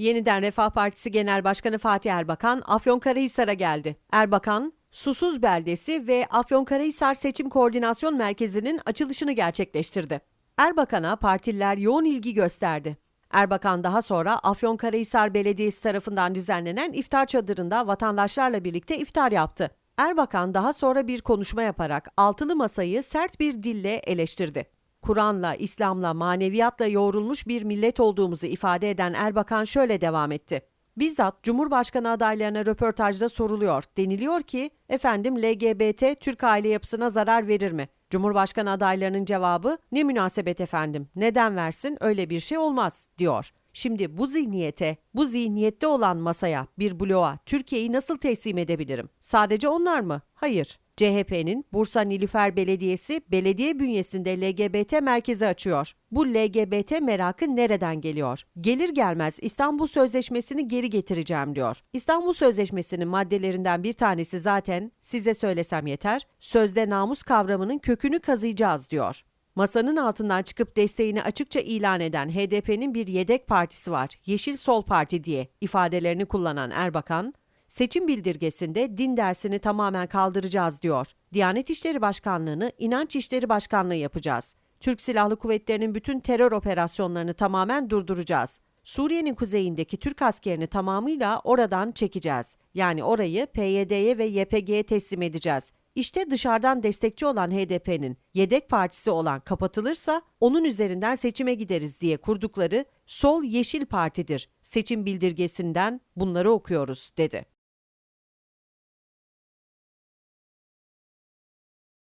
Yeniden Refah Partisi Genel Başkanı Fatih Erbakan Afyonkarahisar'a geldi. Erbakan, Susuz Beldesi ve Afyonkarahisar Seçim Koordinasyon Merkezi'nin açılışını gerçekleştirdi. Erbakan'a partililer yoğun ilgi gösterdi. Erbakan daha sonra Afyonkarahisar Belediyesi tarafından düzenlenen iftar çadırında vatandaşlarla birlikte iftar yaptı. Erbakan daha sonra bir konuşma yaparak altılı masayı sert bir dille eleştirdi. Kur'an'la, İslam'la, maneviyatla yoğrulmuş bir millet olduğumuzu ifade eden Erbakan şöyle devam etti. Bizzat Cumhurbaşkanı adaylarına röportajda soruluyor. Deniliyor ki, efendim LGBT Türk aile yapısına zarar verir mi? Cumhurbaşkanı adaylarının cevabı, ne münasebet efendim, neden versin öyle bir şey olmaz, diyor. Şimdi bu zihniyete, bu zihniyette olan masaya, bir bloğa Türkiye'yi nasıl teslim edebilirim? Sadece onlar mı? Hayır. CHP'nin Bursa Nilüfer Belediyesi belediye bünyesinde LGBT merkezi açıyor. Bu LGBT merakı nereden geliyor? Gelir gelmez İstanbul Sözleşmesi'ni geri getireceğim diyor. İstanbul Sözleşmesi'nin maddelerinden bir tanesi zaten size söylesem yeter. Sözde namus kavramının kökünü kazıyacağız diyor. Masanın altından çıkıp desteğini açıkça ilan eden HDP'nin bir yedek partisi var, Yeşil Sol Parti diye ifadelerini kullanan Erbakan, seçim bildirgesinde din dersini tamamen kaldıracağız diyor. Diyanet İşleri Başkanlığı'nı İnanç İşleri Başkanlığı yapacağız. Türk Silahlı Kuvvetleri'nin bütün terör operasyonlarını tamamen durduracağız. Suriye'nin kuzeyindeki Türk askerini tamamıyla oradan çekeceğiz. Yani orayı PYD'ye ve YPG'ye teslim edeceğiz. İşte dışarıdan destekçi olan HDP'nin yedek partisi olan kapatılırsa onun üzerinden seçime gideriz diye kurdukları Sol Yeşil Parti'dir. Seçim bildirgesinden bunları okuyoruz dedi.